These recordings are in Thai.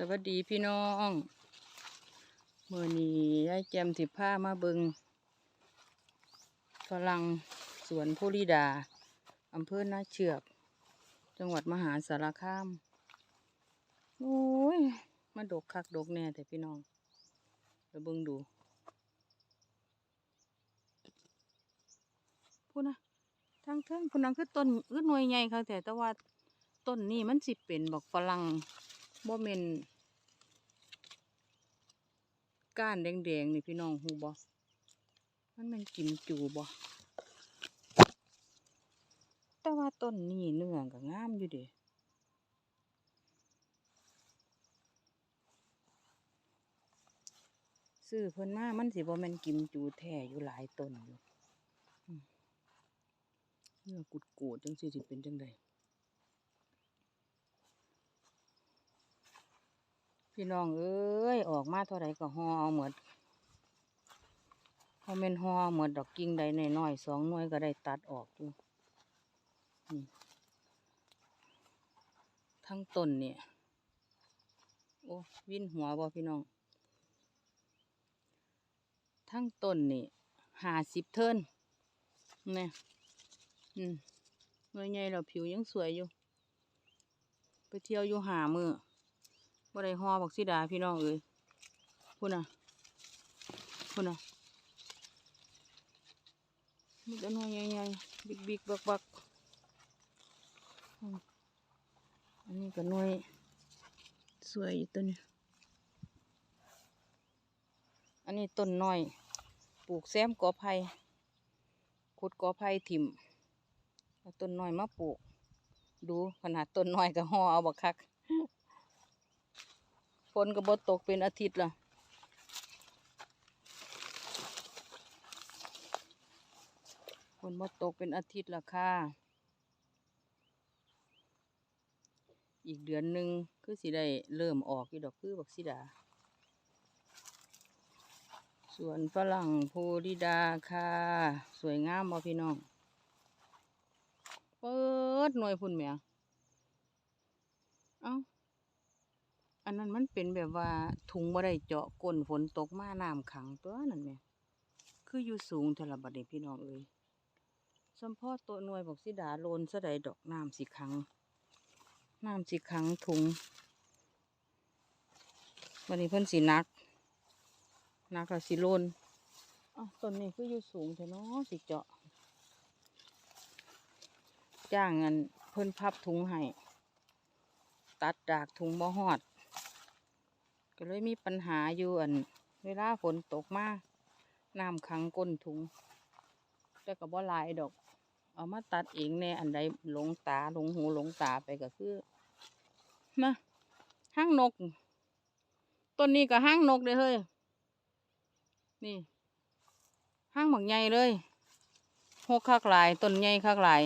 สวัสดีพี่น้องเมื่อนี้ยายแจมสิผ้ามาเบิงฝรั่งสวนโพุริดาอำเภอนาเชือก จังหวัดมหาสารคามโอ้ยมาดกคักดกแน่แต่พี่น้องเดี๋ยวเบิงดูพูดนะทางเทิงพูดนังคือต้นอืดหน่วยใหญ่ค่ะแต่แต่ว่าต้นนี้มันสิเป็นบอกฝรั่ง บ่แม่นก้านแดงๆนี่พี่น้องฮูบ่มันม่นกิมจูบ่แต่ว่าต้นนี้เนื้อก็งามอยู่เด้ซื้อเพิ่นมามันสิบ่แม่นกิมจูแท้อยู่หลายต้นอยู่เนื้อกุดๆจังซี่สิเป็นจังได พี่น้องเอ้ยออกมาเท่าไรก็ห่อเอาหมดพอเม่นห่อหมดดอกกิ่งใดน้อยๆสองหน่วยก็ได้ตัดออกอยู่นี่ทั้งต้นเนี่ย โอ้วินหัวบ่พี่น้อง ทั้งต้นนี่ห้าสิบเทินเนี่ยอืมหน่วยใหญ่แล้วผิวยังสวยอยู่ ไปเที่ยวอยู่หามือ บ่ได้ห่อบักสีดาพี่น้องเอ้ยพุ่นน่ะพุ่นน่ะมีแต่หน่วยใหญ่ๆบิ๊กๆบักๆอืมอันนี้ก็หน่วยสวยอยู่ตัวนี้อันนี้ต้นน้อยปลูกแซมกอไผ่ขุดกอไผ่ถิ่มต้นน้อยมาปลูก ดูขนาดต้นน้อยก็ห่อเอาบักคัก นก็บ่ตกเป็นอาทิตย์ละฝนบ่ตกเป็นอาทิตย์ละค่ะ อีกเดือนหนึ่งคือสิได้เริ่มออกอีดอกคือบักสิดา สวนฝรั่งภูริดาค่ะ สวยงามบ่พี่น้อง เปิดหน่วยพุ่นแหม่เอ้า อันนั้นมันเป็นแบบว่าถุงบ่ได้เจาะก้นฝนตกมาน้ำขังตัวนั่นแหม่คืออยู่สูงเทาละบัดนี้พี่น้องเอ้ยสมพอตัวหน่วยบอกสิดาโลนซะใดดอกน้ำสิขังน้ำสิขังถุงบัดนี้เพิ่นสินัก นักล้วสิโลนอ้าวต้นนี้คืออยู่สูงแท้เนาะสิเจาะ จ้างเงินเพิ่นพับถุงให้ตัดดากถุงบ่ฮอด ก็เลยมีปัญหาอยู่อัน เวลาฝนตกมาน้ำขังก้นถุงแต่ก็บ่หลายดอก เอามาตัดเองแน่อันใดหลงตาหลงหูหลงตาไปก็คือนะห้างนกต้นนี้ก็ห้างนกเลยเฮ้ยนี่ห้างหมักใหญ่เลยหกคักหลายต้นใหญ่คักหลาย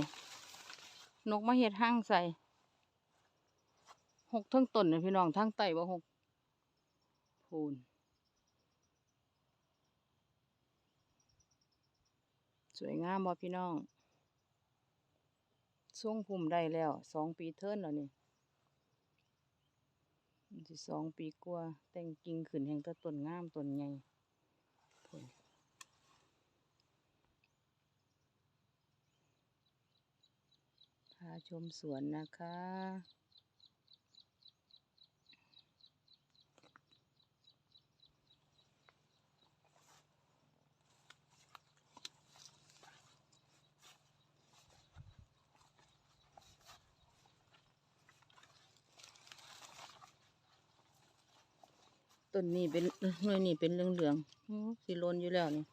นกมาเฮ็ดห้างใส่หกทั้งต้นเลยพี่น้องทั้งไตบ่หก พูน สวยงามบ่พี่น้องช่วงภูมิได้แล้วสองปีเทิร์นแล้วนี่สิสองปีกว่าแต่งกิ่งขึ้นแห่งตะต้นงามต้นใหญ่พาชมสวนนะคะ ต้นนี้เป็นหน่วยนี่เป็นเหลืองๆอื้อสิโลนอยู่แล้วนี่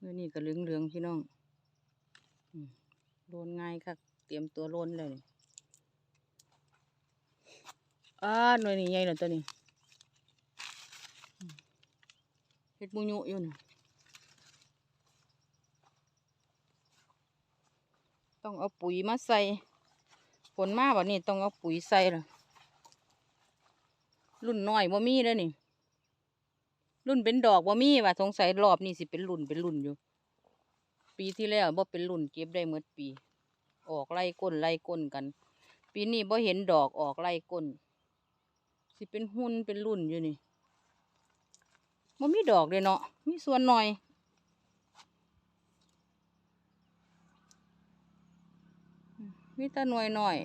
หน่วยนี่ก็เหลืองๆพี่น้องโลนง่ายค่ะเตรียมตัวโลนเลยนี่าหน่วยนี่ใหญ่แล้วตัวนี้เฮ็ดมุยุอยู่น่ะ ต้องเอาปุ๋ยมาใส่ฝนมาแบบนี้ต้องเอาปุ๋ยใส่ละรุ่นน้อยบ่มีเลยนี่ รุ่นเป็นดอกบ่มีว่าสงสัยรอบนี้สิเป็นรุ่นเป็นรุ่นอยู่ ปีที่แล้วบ่เป็นรุ่นเก็บได้หมดปี ออกไล่ก้นไล่ก้นกัน ปีนี้บ่เห็นดอกออกไล่ก้น สิเป็นหุ่นเป็นรุ่นอยู่นี่บ่มีดอกเลยเนาะมีส่วนหน่อย มีแต่หน่วยหน่อย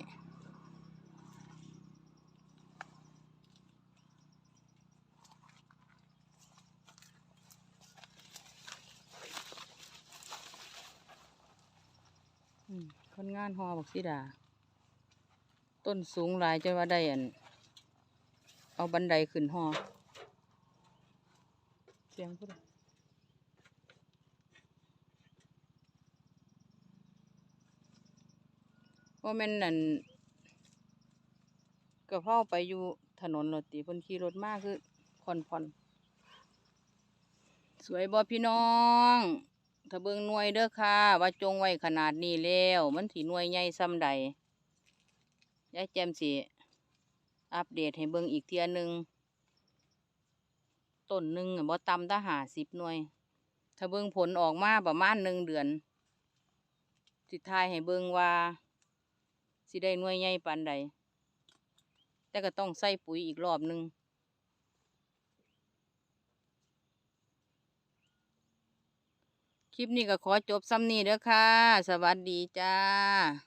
คนงานหอบักสิดา ต้นสูงหลายจนว่าได้อัน เอาบันไดขึ้นหอ เสียงพูด ว่าแม่นนั่นก็เข้าไปอยู่ถนนรถติเพิ่นขี่รถมากคือผ่อนผ่อนสวยบ่พี่น้องถ้าเบิ่งหน่วยเด้อค่ะ ว่าจงไว้ขนาดนี้แล้ว มันสิหน่วยใหญ่ส่ำใดยายแจมสิอัปเดตให้เบิ่งอีกเทื่อหนึ่งต้นหนึ่งบ่ต่ำถ้าหาสิบหน่วย ถ้าเบิ่งผลออกมาประมาณหนึ่งเดือนสิทายให้เบิ่งว่า สิได้หน่วยใหญ่ปานใด แต่ก็ต้องใส่ปุ๋ยอีกรอบหนึ่งคลิปนี้ก็ขอจบซ้ำนี้เด้อค่ะ สวัสดีจ้า